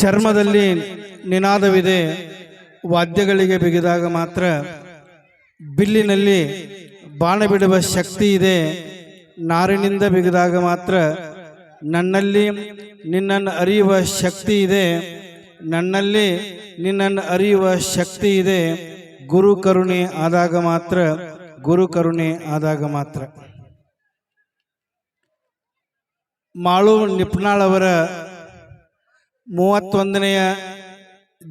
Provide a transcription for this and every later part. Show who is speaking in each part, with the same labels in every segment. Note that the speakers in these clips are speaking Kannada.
Speaker 1: ಚರ್ಮದಲ್ಲಿ ನಿನಾದವಿದೆ. ವಾದ್ಯಗಳಿಗೆ ಬಿಗಿದಾಗ ಮಾತ್ರ ಬಿಲ್ಲಿನಲ್ಲಿ ಬಾಣ ಬಿಡುವ ಶಕ್ತಿ ಇದೆ. ನಾರಿನಿಂದ ಬಿಗಿದಾಗ ಮಾತ್ರ ನನ್ನಲ್ಲಿ ನಿನ್ನನ್ನು ಅರಿಯುವ ಶಕ್ತಿ ಇದೆ. ನನ್ನಲ್ಲಿ ನಿನ್ನನ್ನು ಅರಿಯುವ ಶಕ್ತಿ ಇದೆ. ಗುರು ಕರುಣೆ ಆದಾಗ ಮಾತ್ರ, ಗುರು ಕರುಣೆ ಆದಾಗ ಮಾತ್ರ. ಮಾಳು ನಿಪ್ನಾಳ್ ಅವರ ಮೂವತ್ತೊಂದನೆಯ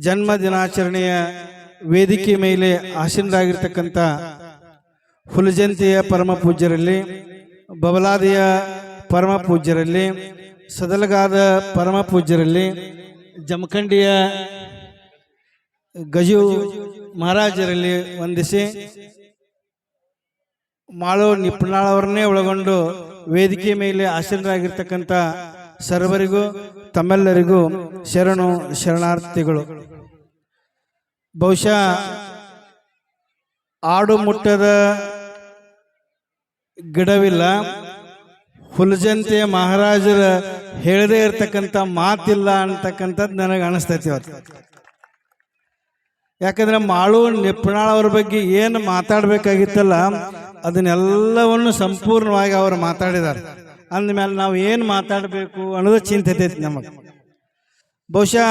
Speaker 1: ಜನ್ಮ ದಿನಾಚರಣೆಯ ವೇದಿಕೆ ಮೇಲೆ ಆಸೀನರಾಗಿರ್ತಕ್ಕಂಥ ಹುಲಜಂತಿಯ ಪರಮ ಪೂಜ್ಯರಲ್ಲಿ, ಬಬಲಾದಿಯ ಪರಮ ಪೂಜ್ಯರಲ್ಲಿ, ಸದಲಗಾದ ಪರಮ ಪೂಜ್ಯರಲ್ಲಿ, ಜಮಖಂಡಿಯ ಗಜು ಮಹಾರಾಜರಲ್ಲಿ ವಂದಿಸಿ ಮಾಳು ನಿಪ್ನಾಳ್ ಅವರನ್ನೇ ಒಳಗೊಂಡು ವೇದಿಕೆ ಮೇಲೆ ಆಸೀನರಾಗಿರ್ತಕ್ಕಂಥ ಸರ್ವರಿಗೂ ತಮ್ಮೆಲ್ಲರಿಗೂ ಶರಣು ಶರಣಾರ್ಥಿಗಳು. ಬಹುಶಃ ಆಡು ಮುಟ್ಟದ ಗಿಡವಿಲ್ಲ. ಹುಲ್ಜಂತೆ ಮಹಾರಾಜರ ಹೇಳದೇ ಇರತಕ್ಕಂಥ ಮಾತಿಲ್ಲ ಅಂತಕ್ಕಂಥದ್ದು ನನಗೆ ಅನಿಸ್ತೈತಿ ಇವತ್ತು. ಯಾಕಂದ್ರೆ ಮಾಳು ನಿಪ್ನಾಳ್ ಅವ್ರ ಬಗ್ಗೆ ಏನು ಮಾತಾಡಬೇಕಾಗಿತ್ತಲ್ಲ, ಅದನ್ನೆಲ್ಲವನ್ನು ಸಂಪೂರ್ಣವಾಗಿ ಅವರು ಮಾತಾಡಿದ್ದಾರೆ. ಅಂದಮೇಲೆ ನಾವು ಏನು ಮಾತಾಡಬೇಕು ಅನ್ನೋದು ಚಿಂತೆ ಐತಿ ನಮಗೆ. ಬಹುಶಃ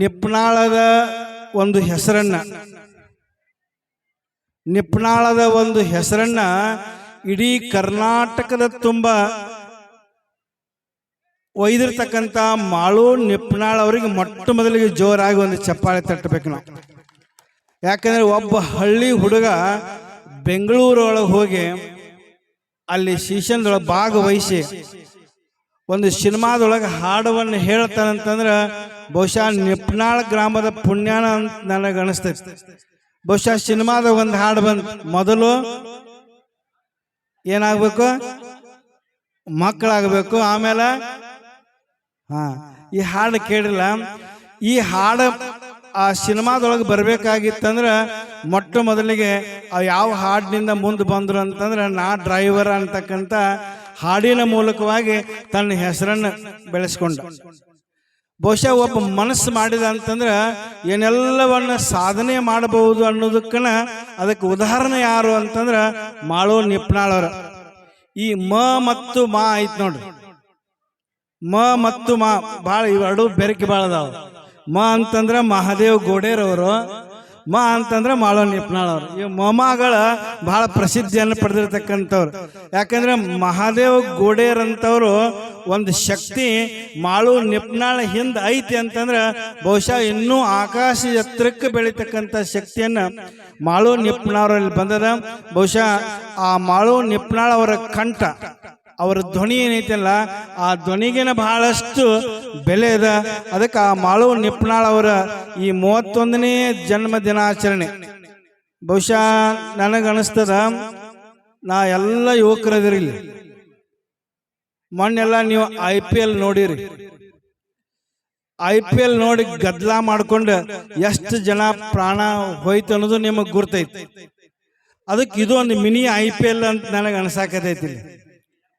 Speaker 1: ನಿಪ್ನಾಳದ ಒಂದು ಹೆಸರನ್ನ, ನಿಪ್ನಾಳದ ಒಂದು ಹೆಸರನ್ನ ಇಡೀ ಕರ್ನಾಟಕದ ತುಂಬ ಒಯ್ದಿರ್ತಕ್ಕಂಥ ಮಾಳು ನಿಪ್ನಾಳ್ ಅವರಿಗೆ ಮೊಟ್ಟ ಮೊದಲಿಗೆ ಜೋರಾಗಿ ಒಂದು ಚಪ್ಪಾಳೆ ತಟ್ಟಬೇಕು ನಾವು. ಯಾಕಂದ್ರೆ ಒಬ್ಬ ಹಳ್ಳಿ ಹುಡುಗ ಬೆಂಗಳೂರೊಳಗೆ ಹೋಗಿ ಅಲ್ಲಿ ಸೀಸನ್ದೊಳಗೆ ಭಾಗವಹಿಸಿ ಒಂದು ಸಿನಿಮಾದೊಳಗೆ ಹಾಡವನ್ನು ಹೇಳ್ತಾನಂತಂದ್ರೆ ಬಹುಶಃ ನಿಪ್ನಾಳ್ ಗ್ರಾಮದ ಪುಣ್ಯಾನ ಅಂತ ನನಗೆ ಅನಿಸ್ತೈತಿ. ಬಹುಶಃ ಸಿನಿಮಾದ ಒಂದು ಹಾಡು ಬಂತು ಮೊದಲು ಏನಾಗಬೇಕು? ಮಕ್ಕಳಾಗಬೇಕು. ಆಮೇಲೆ, ಹಾ, ಈ ಹಾಡು ಕೇಳಿಲ್ಲ. ಈ ಹಾಡು ಆ ಸಿನಿಮಾದೊಳಗೆ ಬರಬೇಕಾಗಿತ್ತಂದ್ರೆ ಮೊಟ್ಟ ಮೊದಲಿಗೆ ಯಾವ ಹಾಡಿನಿಂದ ಮುಂದೆ ಬಂದರು ಅಂತಂದ್ರೆ ನಾ ಡ್ರೈವರ್ ಅಂತಕ್ಕಂಥ ಹಾಡಿನ ಮೂಲಕವಾಗಿ ತನ್ನ ಹೆಸರನ್ನು ಬೆಳೆಸ್ಕೊಂಡ. ಬಹುಶಃ ಒಬ್ಬ ಮನಸ್ಸು ಮಾಡಿದ ಅಂತಂದ್ರೆ ಏನೆಲ್ಲವನ್ನ ಸಾಧನೆ ಮಾಡಬಹುದು ಅನ್ನೋದಕ್ಕನ ಅದಕ್ಕೆ ಉದಾಹರಣೆ ಯಾರು ಅಂತಂದ್ರೆ ಮಾಳೋ ನಿಪ್ನಾಳವ್ರ. ಈ ಮ ಮತ್ತು ಮಾ ಐತ್ ನೋಡ್ರಿ. ಮ ಮತ್ತು ಮಾ ಭಾಳ ಇವೆರಡು ಬೆರಕೆ ಭಾಳ ಅದಾವ ಮ ಅಂತಂದ್ರೆ ಮಹಾದೇವ್ ಗೋಡೇರವರು. ಮ ಅಂತಂದ್ರೆ ಮಾಳೋ ನಿಪ್ನಾಳ್ ಅವರು ಈ ಮೊಮ್ಮಗಳ ಬಹಳ ಪ್ರಸಿದ್ಧಿಯನ್ನು ಪಡೆದಿರ್ತಕ್ಕಂಥವ್ರು. ಯಾಕಂದ್ರೆ ಮಹಾದೇವ್ ಗೋಡೇರ್ ಅಂತವ್ರು ಒಂದು ಶಕ್ತಿ ಮಾಳು ನಿಪ್ನಾಳ ಹಿಂದೆ ಐತಿ ಅಂತಂದ್ರೆ ಬಹುಶಃ ಇನ್ನೂ ಆಕಾಶ ಎತ್ತರಕ್ಕೆ ಬೆಳೀತಕ್ಕಂಥ ಶಕ್ತಿಯನ್ನ ಮಾಳು ನಿಪ್ನಾಳವ್ರಲ್ಲಿ ಬಂದದ. ಬಹುಶಃ ಆ ಮಾಳು ನಿಪ್ನಾಳ್ ಅವರ ಕಂಠ ಅವರ ಧ್ವನಿ ಏನೈತಲ್ಲ, ಆ ಧ್ವನಿಗಿನ ಬಹಳಷ್ಟು ಬೆಲೆ ಅದ. ಅದಕ್ಕೆ ಆ ಮಾಳು ನಿಪ್ನಾಳ್ ಅವರ ಈ ಮೂವತ್ತೊಂದನೇ ಜನ್ಮ ದಿನಾಚರಣೆ. ಬಹುಶಃ ನನಗನ್ನಿಸ್ತದ ನಾ ಎಲ್ಲ ಯುವಕರದಿರಲಿ. ಮೊನ್ನೆಲ್ಲ ನೀವು ಐ ಪಿ ಎಲ್ ನೋಡಿರಿ. ಐ ಪಿ ಎಲ್ ನೋಡಿ ಗದ್ದಲ ಮಾಡ್ಕೊಂಡು ಎಷ್ಟು ಜನ ಪ್ರಾಣ ಹೋಯ್ತು ಅನ್ನೋದು ನಿಮಗೆ ಗುರ್ತೈತಿ. ಅದಕ್ಕೆ ಇದು ಒಂದು ಮಿನಿ ಐ ಪಿ ಎಲ್ ಅಂತ ನನಗೆ ಅನ್ಸಾಕತೈತಿ.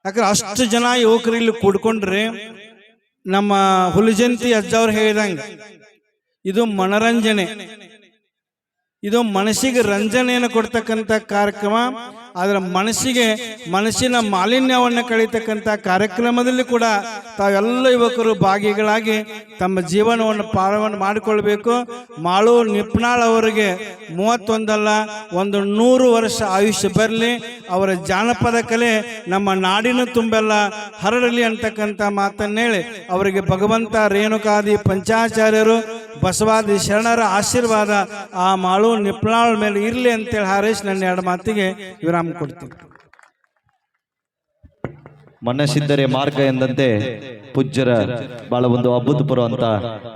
Speaker 1: ಯಾಕಂದ್ರೆ ಅಷ್ಟು ಜನ ಯುವಕರು ಇಲ್ಲಿ ಕೂಡ್ಕೊಂಡ್ರೆ ನಮ್ಮ ಹುಲಿಜಂತಿ ಅಜ್ಜವ್ರು ಹೇಳಿದಂಗೆ ಇದು ಮನರಂಜನೆ. ಇದು ಮನಸ್ಸಿಗೆ ರಂಜನೆಯನ್ನು ಕೊಡ್ತಕ್ಕಂಥ ಕಾರ್ಯಕ್ರಮ ಅದರ ಮನಸ್ಸಿಗೆ ಮನಸ್ಸಿನ ಮಾಲಿನ್ಯವನ್ನು ಕಳೀತಕ್ಕಂಥ ಕಾರ್ಯಕ್ರಮದಲ್ಲಿ ಕೂಡ ತಾವೆಲ್ಲ ಯುವಕರು ಭಾಗಿಗಳಾಗಿ ತಮ್ಮ ಜೀವನವನ್ನು ಪಾಲವನ್ನು ಮಾಡಿಕೊಳ್ಬೇಕು. ಮಾಳು ನಿಪ್ನಾಳ್ ಅವರಿಗೆ ಮೂವತ್ತೊಂದಲ್ಲ, ಒಂದು ನೂರು ವರ್ಷ ಆಯುಷ್ಯ ಬರಲಿ. ಅವರ ಜಾನಪದ ಕಲೆ ನಮ್ಮ ನಾಡಿನ ತುಂಬೆಲ್ಲ ಹರಡಲಿ ಅಂತಕ್ಕಂಥ ಮಾತನ್ನೇಳಿ ಅವರಿಗೆ ಭಗವಂತ ರೇಣುಕಾದಿ ಪಂಚಾಚಾರ್ಯರು ಬಸವಾದಿ ಶರಣರ ಆಶೀರ್ವಾದ ಆ ಮಾಳು ನಿಪ್ನಾಳ್ ಮೇಲೆ ಇರಲಿ ಅಂತೇಳಿ ಹಾರೈಸಿ ನನ್ನ ಎರಡು ಮಾತಿಗೆ ವಿರಾಮ ಕೊಡ್ತೀನಿ.
Speaker 2: ಮನಸ್ಸಿದ್ದರೆ ಮಾರ್ಗ ಎಂದಂತೆ ಪೂಜ್ಯರ ಬಹಳ ಒಂದು ಅಭೂತಪೂರ್ವ ಅಂತ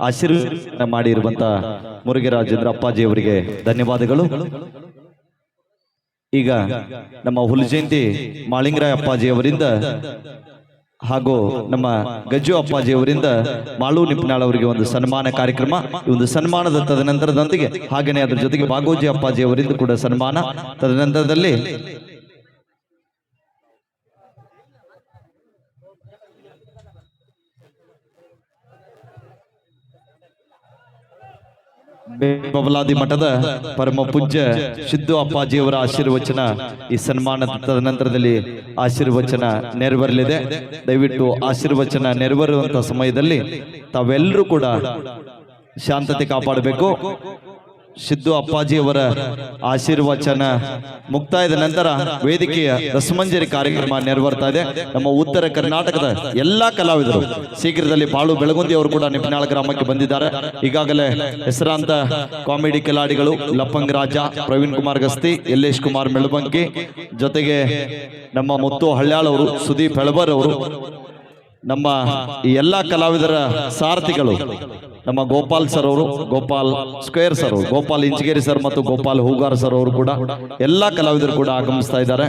Speaker 2: ಆಶೀರ್ವಾದ ಮಾಡಿರುವಂತ ಮುರುಘರಾಜೇಂದ್ರ ಅಪ್ಪಾಜಿ ಅವರಿಗೆ ಧನ್ಯವಾದಗಳು. ಈಗ ನಮ್ಮ ಹುಲಜಯಂತಿ ಮಾಳಿಂಗರಾಯ ಅಪ್ಪಾಜಿ ಅವರಿಂದ ಹಾಗೂ ನಮ್ಮ ಗಜ್ಜು ಅಪ್ಪಾಜಿ ಅವರಿಂದ ಮಾಳು ನಿಪ್ನಾಳ್ ಅವರಿಗೆ ಒಂದು ಸನ್ಮಾನ ಕಾರ್ಯಕ್ರಮ. ಈ ಒಂದು ಸನ್ಮಾನದ ತದನಂತರದೊಂದಿಗೆ ಹಾಗೆಯೇ ಅದರ ಜೊತೆಗೆ ಬಾಗೋಜಿ ಅಪ್ಪಾಜಿ ಅವರಿಂದ ಕೂಡ ಸನ್ಮಾನ. ತದನಂತರದಲ್ಲಿ ಬಬಲಾದಿ ಮಠದ ಪರಮ ಪೂಜ್ಯ ಸಿದ್ದು ಅಪ್ಪಾಜಿಯವರ ಆಶೀರ್ವಚನ ಈ ಸನ್ಮಾನದ ನಂತರದಲ್ಲಿ ಆಶೀರ್ವಚನ ನೆರವೇರಲಿದೆ. ದಯವಿಟ್ಟು ಆಶೀರ್ವಚನ ನೆರವೇರುವಂತಹ ಸಮಯದಲ್ಲಿ ತಾವೆಲ್ಲರೂ ಕೂಡ ಶಾಂತತೆ ಕಾಪಾಡಬೇಕು. ಸಿದ್ದು ಅಪ್ಪಾಜಿಯವರ ಆಶೀರ್ವಚನ. ಮುಕ್ತಾಯದ ನಂತರ ವೇದಿಕೆಯ ರಸಮಂಜರಿ ಕಾರ್ಯಕ್ರಮ ನೆರವೇರ್ತಾ ಇದೆ. ನಮ್ಮ ಉತ್ತರ ಕರ್ನಾಟಕದ ಎಲ್ಲಾ ಕಲಾವಿದರು ಶೀಘ್ರದಲ್ಲಿ ಬಾಳು ಬೆಳಗುಂದಿ ಅವರು ಕೂಡ ನಿಪ್ನಾಳ ಗ್ರಾಮಕ್ಕೆ ಬಂದಿದ್ದಾರೆ. ಈಗಾಗಲೇ ಹೆಸರಾಂತ ಕಾಮಿಡಿ ಕಿಲಾಡಿಗಳು ಲಪ್ಪಂಗ್ ರಾಜ, ಪ್ರವೀಣ್ ಕುಮಾರ್ ಗಸ್ತಿ, ಯಲ್ಲೇಶ್ ಕುಮಾರ್ ಮೆಳಬಂಕಿ, ಜೊತೆಗೆ ನಮ್ಮ ಮುತ್ತು ಹಳ್ಯಾಳ್ ಅವರು, ಸುದೀಪ್ ಹೆಳಬರ್ ಅವರು, ನಮ್ಮ ಈ ಎಲ್ಲಾ ಕಲಾವಿದರ ಸಾರಥಿಗಳು ನಮ್ಮ ಗೋಪಾಲ್ ಸರ್ ಅವರು, ಗೋಪಾಲ್ ಸ್ಕ್ವೇರ್ ಸರ್ ಅವರು, ಗೋಪಾಲ್ ಇಂಚಗೇರಿ ಸರ್ ಮತ್ತು ಗೋಪಾಲ್ ಹೂಗಾರ್ ಸರ್ ಅವರು ಕೂಡ ಎಲ್ಲಾ ಕಲಾವಿದರು ಕೂಡ ಆಗಮಿಸ್ತಾ ಇದ್ದಾರೆ.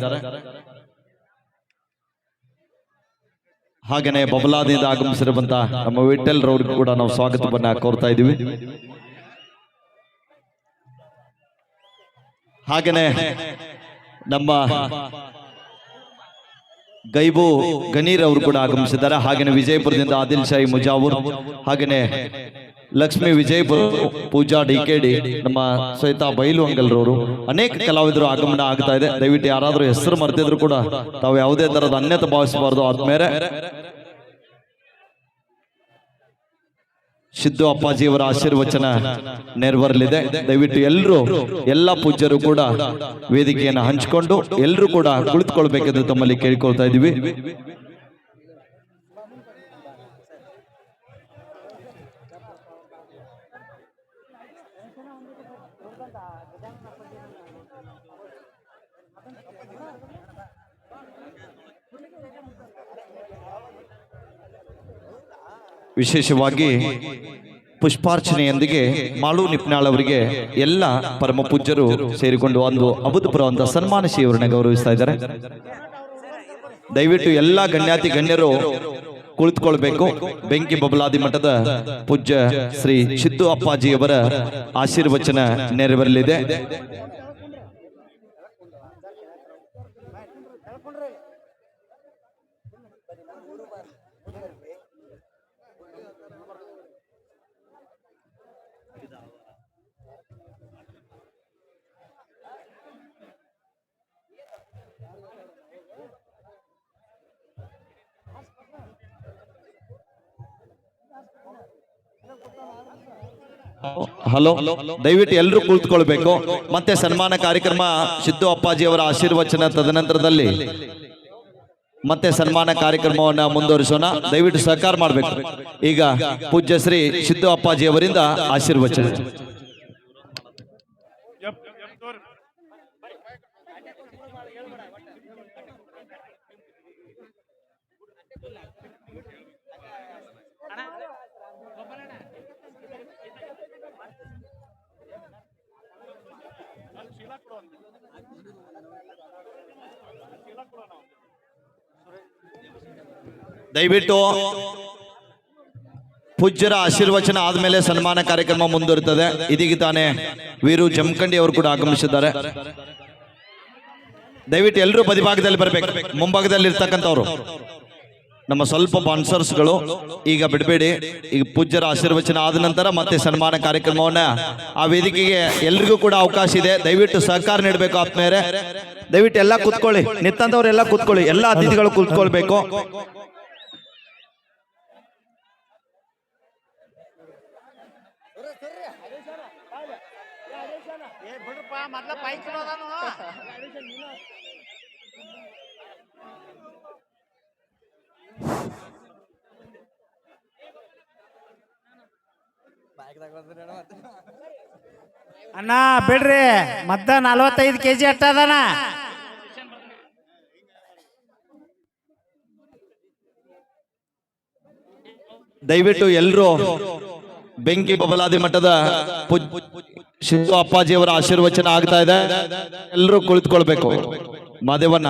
Speaker 2: ಹಾಗೆಯೇ ಬಬಲಾದಿಂದ ಆಗಮಿಸಿರುವಂತ ನಮ್ಮ ವಿಠಲ್ ರವ್ರಿಗೂ ಕೂಡ ನಾವು ಸ್ವಾಗತವನ್ನ ಕೋರ್ತಾ ಇದ್ದೀವಿ. ಹಾಗೆಯೇ ನಮ್ಮ ಗೈಬು ಗನೀರ್ ಅವರು ಕೂಡ ಆಗಮಿಸಿದ್ದಾರೆ. ಹಾಗೆಯೇ ವಿಜಯಪುರದಿಂದ ಆದಿಲ್ ಶಾಹಿ ಮುಜಾವೂರ್, ಹಾಗೇನೆ Lakshmi Vijayapura Pooja D K D ನಮ್ಮ ಶ್ವೇತಾ ಬೈಲು ಅಂಗಲ್ರವರು. ಅನೇಕ ಕಲಾವಿದರು ಆಗಮನ ಆಗ್ತಾ ಇದೆ. ದಯವಿಟ್ಟು ಯಾರಾದರೂ ಹೆಸರು ಮರೆತಿದ್ರು ಕೂಡ ತಾವು ಯಾವುದೇ ತರದ ಅನ್ಯತೆ ಭಾವಿಸಬಾರ್ದು ಆದ್ಮೇಲೆ ಸಿದ್ದು ಅಪ್ಪಾಜಿಯವರ ಆಶೀರ್ವಚನ ನೆರವೇರಲಿದೆ. ದಯವಿಟ್ಟು ಎಲ್ಲರೂ, ಎಲ್ಲ ಪೂಜ್ಯರು ಕೂಡ ವೇದಿಕೆಯನ್ನು ಹಂಚಿಕೊಂಡು ಎಲ್ಲರೂ ಕೂಡ ಕುಳಿತುಕೊಳ್ಬೇಕೆಂದು ತಮ್ಮಲ್ಲಿ ಕೇಳಿಕೊಳ್ತಾ ಇದ್ದೀವಿ. ವಿಶೇಷವಾಗಿ ಪುಷ್ಪಾರ್ಚನೆಯೊಂದಿಗೆ ಮಾಳು ನಿಪ್ನಾಳ್ ಅವರಿಗೆ ಎಲ್ಲ ಪರಮ ಪೂಜ್ಯರು ಸೇರಿಕೊಂಡು ಒಂದು ಅಭೂತಪೂರ್ವವಂತ ಸನ್ಮಾನಶೀಯವರನ್ನ ಗೌರವಿಸ್ತಾ ಇದ್ದಾರೆ. ದಯವಿಟ್ಟು ಎಲ್ಲ ಗಣ್ಯಾತಿ ಗಣ್ಯರು ಕುಳಿತುಕೊಳ್ಬೇಕು. ಬೆಂಕಿ ಬಬಲಾದಿ ಮಠದ ಪೂಜ್ಯ ಶ್ರೀ ಸಿದ್ದು ಅಪ್ಪಾಜಿಯವರ ಆಶೀರ್ವಚನ ನೆರವೇರಲಿದೆ. ಹಲೋ, ದಯವಿಟ್ಟು ಎಲ್ಲರೂ ಕುಳಿತುಕೊಳ್ಬೇಕು ಮತ್ತೆ ಸನ್ಮಾನ ಕಾರ್ಯಕ್ರಮ ಸಿದ್ದು ಅಪ್ಪಾಜಿ ಅವರ ಆಶೀರ್ವಚನ ತದನಂತರದಲ್ಲಿ. ಮತ್ತೆ ಸನ್ಮಾನ ಕಾರ್ಯಕ್ರಮವನ್ನ ಮುಂದುವರಿಸೋಣ. ದಯವಿಟ್ಟು ಸಹಕಾರ ಮಾಡಬೇಕು. ಈಗ ಪೂಜ್ಯ ಶ್ರೀ ಸಿದ್ದು ಅಪ್ಪಾಜಿ ಅವರಿಂದ ಆಶೀರ್ವಚನ. ದಯವಿಟ್ಟು ಪೂಜ್ಯರ ಆಶೀರ್ವಚನ ಆದ್ಮೇಲೆ ಸನ್ಮಾನ ಕಾರ್ಯಕ್ರಮ ಮುಂದುವರಿತದೆ. ಇದೀಗ ತಾನೆ ವೀರು ಜಮಖಂಡಿ ಅವರು ಕೂಡ ಆಗಮಿಸಿದ್ದಾರೆ. ದಯವಿಟ್ಟು ಎಲ್ಲರೂ ಬದಿಭಾಗದಲ್ಲಿ ಬರಬೇಕು. ಮುಂಭಾಗದಲ್ಲಿ ಇರ್ತಕ್ಕಂಥವ್ರು ನಮ್ಮ ಸ್ವಲ್ಪ ಬಾನ್ಸರ್ಸ್ಗಳು ಈಗ ಬಿಡಬೇಡಿ. ಈಗ ಪೂಜ್ಯರ ಆಶೀರ್ವಚನ ಆದ ನಂತರ ಮತ್ತೆ ಸನ್ಮಾನ ಕಾರ್ಯಕ್ರಮವನ್ನ ಆ ವೇದಿಕೆಗೆ ಎಲ್ರಿಗೂ ಕೂಡ ಅವಕಾಶ ಇದೆ. ದಯವಿಟ್ಟು ಸಹಕಾರ ನೀಡಬೇಕು ಆತ್ಮೇರೆ ದಯವಿಟ್ಟು ಎಲ್ಲ ಕೂತ್ಕೊಳ್ಳಿ. ನಿತ್ತಂದವರೆಲ್ಲ ಕೂತ್ಕೊಳ್ಳಿ. ಎಲ್ಲ ಅತಿಥಿಗಳು ಕೂತ್ಕೊಳ್ಬೇಕು.
Speaker 3: ಅಣ್ಣ ಬಿಡ್ರಿ. ಮತ್ತ ನಲ್ವತ್ತೈದು ಕೆ ಜಿ ಅಟ್ಟದಣ್ಣ
Speaker 2: ದಯವಿಟ್ಟು ಎಲ್ಲರೂ ಬೆಂಕಿ ಬಬಲಾದಿ ಮಠದ ಶಿಂದು ಅಪ್ಪಾಜಿಯವರ ಆಶೀರ್ವಚನ ಆಗ್ತಾ ಇದೆ. ಎಲ್ಲರೂ ಕುಳಿತುಕೊಳ್ಬೇಕು. ಮಾದೇವನ್ನ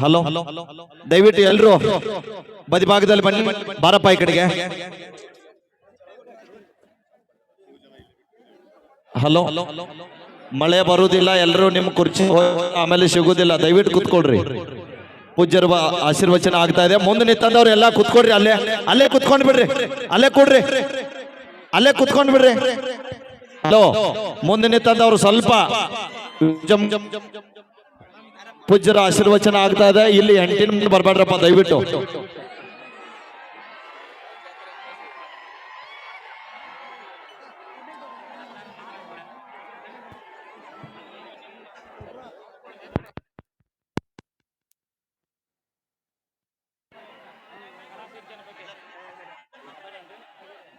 Speaker 2: ಹಲೋ. ದಯವಿಟ್ಟು ಎಲ್ರು ಬದಿಭಾಗದಲ್ಲಿ ಬನ್ನಿ. ಬಾರಪ್ಪ ಈ ಕಡೆಗೆ. ಹಲೋ. ಮಳೆ ಬರುವುದಿಲ್ಲ ಎಲ್ಲರೂ ನಿಮ್ಮ ಕುರ್ಚಿ ಆಮೇಲೆ ಸಿಗುದಿಲ್ಲ ದಯವಿಟ್ಟು ಕುತ್ಕೊಳ್ರಿ. ಪೂಜ್ಯರ ಆಶೀರ್ವಚನ ಆಗ್ತಾ ಇದೆ. ಮುಂದೆ ನಿಂತಂದವ್ರು ಎಲ್ಲ ಕುತ್ಕೊಡ್ರಿ ಅಲ್ಲೇ ಅಲ್ಲೇ ಕುತ್ಕೊಂಡ್ ಬಿಡ್ರಿ. ಅಲ್ಲೇ ಕೊಡ್ರಿ. ಅಲ್ಲೇ ಕುತ್ಕೊಂಡ್ ಬಿಡ್ರಿ. ಹಲೋ. ಮುಂದೆ ನಿಂತಂದವ್ರು ಸ್ವಲ್ಪ ಜಮ್- ಪೂಜ್ಯರ ಆಶೀರ್ವಚನ ಆಗ್ತಾ ಇದೆ. ಇಲ್ಲಿ ಎಂಟಿನ ಮುಂದೆ ಬರ್ಬೇಡ್ರಪ್ಪ ದಯವಿಟ್ಟು.